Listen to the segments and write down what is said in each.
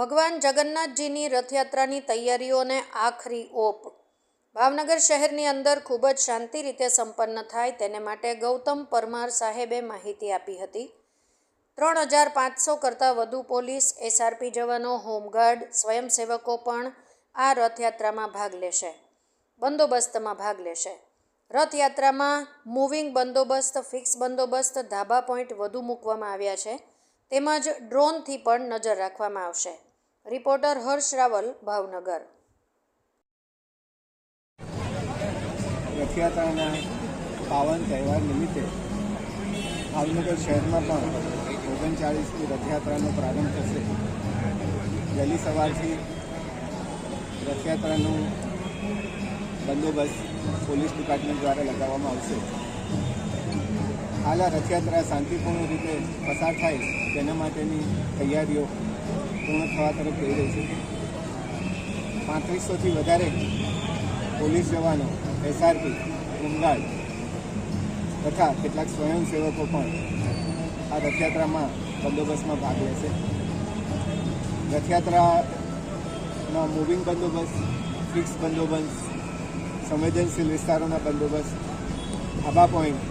ભગવાન જગન્નાથજીની રથયાત્રાની તૈયારીઓને આખરી ઓપ. ભાવનગર શહેરની અંદર ખૂબ જ શાંતિ રીતે સંપન્ન થાય તેને માટે ગૌતમ પરમાર સાહેબે માહિતી આપી હતી. ત્રણ હજાર પાંચસો કરતાં વધુ પોલીસ એસઆરપી જવાનો, હોમગાર્ડ, સ્વયંસેવકો પણ આ રથયાત્રામાં ભાગ લેશે. બંદોબસ્તમાં ભાગ લેશે. રથયાત્રામાં મૂવિંગ બંદોબસ્ત, ફિક્સ બંદોબસ્ત, ધાબા પોઈન્ટ વધુ મૂકવામાં આવ્યા છે. તેમજ ડ્રોનથી પણ નજર રાખવામાં આવશે. રિપોર્ટર હર્ષ રાવલ, ભાવનગર. રથયાત્રાના પાવન તહેવાર નિમિત્તે ભાવનગર શહેરમાં પણ ઓગણચાળીસની રથયાત્રાનો પ્રારંભ થશે. વહેલી સવારથી રથયાત્રાનું બંદોબસ્ત પોલીસ ડિપાર્ટમેન્ટ દ્વારા લગાવવામાં આવશે. હાલ આ રથયાત્રા શાંતિપૂર્ણ રીતે પસાર થાય તેના માટેની તૈયારીઓ પૂર્ણ થવા તરફ જઈ રહી છે. પાંત્રીસોથી વધારે પોલીસ જવાનો એસઆરપી હોમગાર્ડ તથા કેટલાક સ્વયંસેવકો પણ આ રથયાત્રામાં બંદોબસ્તમાં ભાગ લેશે રથયાત્રામાં મૂવિંગ બંદોબસ્ત ફિક્સ બંદોબસ્ત, સંવેદનશીલ વિસ્તારોના બંદોબસ્ત ધાબા પોઈન્ટ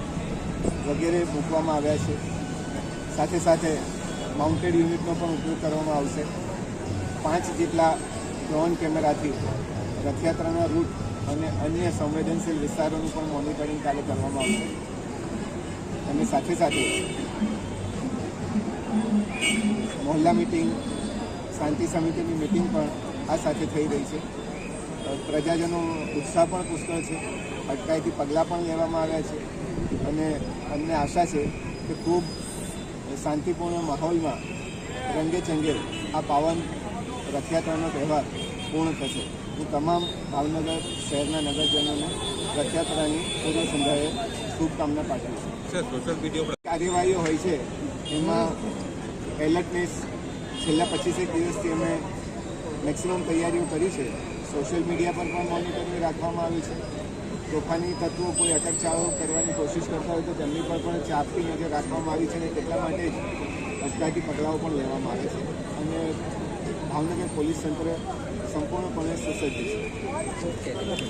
વગેરે મૂકવામાં આવ્યા છે. સાથે સાથે માઉન્ટેડ યુનિટનો પણ ઉપયોગ કરવામાં આવશે. પાંચ જેટલા ડ્રોન કેમેરાથી રથયાત્રાના રૂટ અને અન્ય સંવેદનશીલ વિસ્તારોનું પણ મોનિટરિંગ કાલે કરવામાં આવશે. અને સાથે સાથે મહોલ્લા મિટિંગ શાંતિ સમિતિની મિટિંગ પણ આ સાથે થઈ રહી છે. પ્રજાજનો ઉત્સાહ પણ પુષ્કળ છે. અટકાયતી પગલાં પણ લેવામાં આવ્યા છે. અને અમને આશા છે કે ખૂબ શાંતિપૂર્ણ માહોલમાં રંગે ચંગે આ પાવન રથયાત્રાનો તહેવાર પૂર્ણ થશે. હું તમામ ભાવનગર શહેરના નગરજનોને રથયાત્રાની પૂર્વ સંધ્યાએ શુભકામના પાઠવું છું કાર્યવાહીઓ હોય છે. એમાં એલર્ટનેસ છેલ્લા પચીસેક દિવસથી અમે મેક્સિમમ તૈયારીઓ કરી છે. સોશિયલ મીડિયા પર પણ મોનિટરિંગ રાખવામાં આવી છે. તોફાની તત્વો કોઈ અટકચાળો કરવાની કોશિશ કરતા હોય તો તેમની પર પણ ચાપતી નજર રાખવામાં આવી છે અને એટલા માટે જ અટકાયતી પગલાઓ પણ લેવામાં આવે છે. અને ભાવનગર પોલીસ તંત્ર સંપૂર્ણપણે સુસજ્જ છે.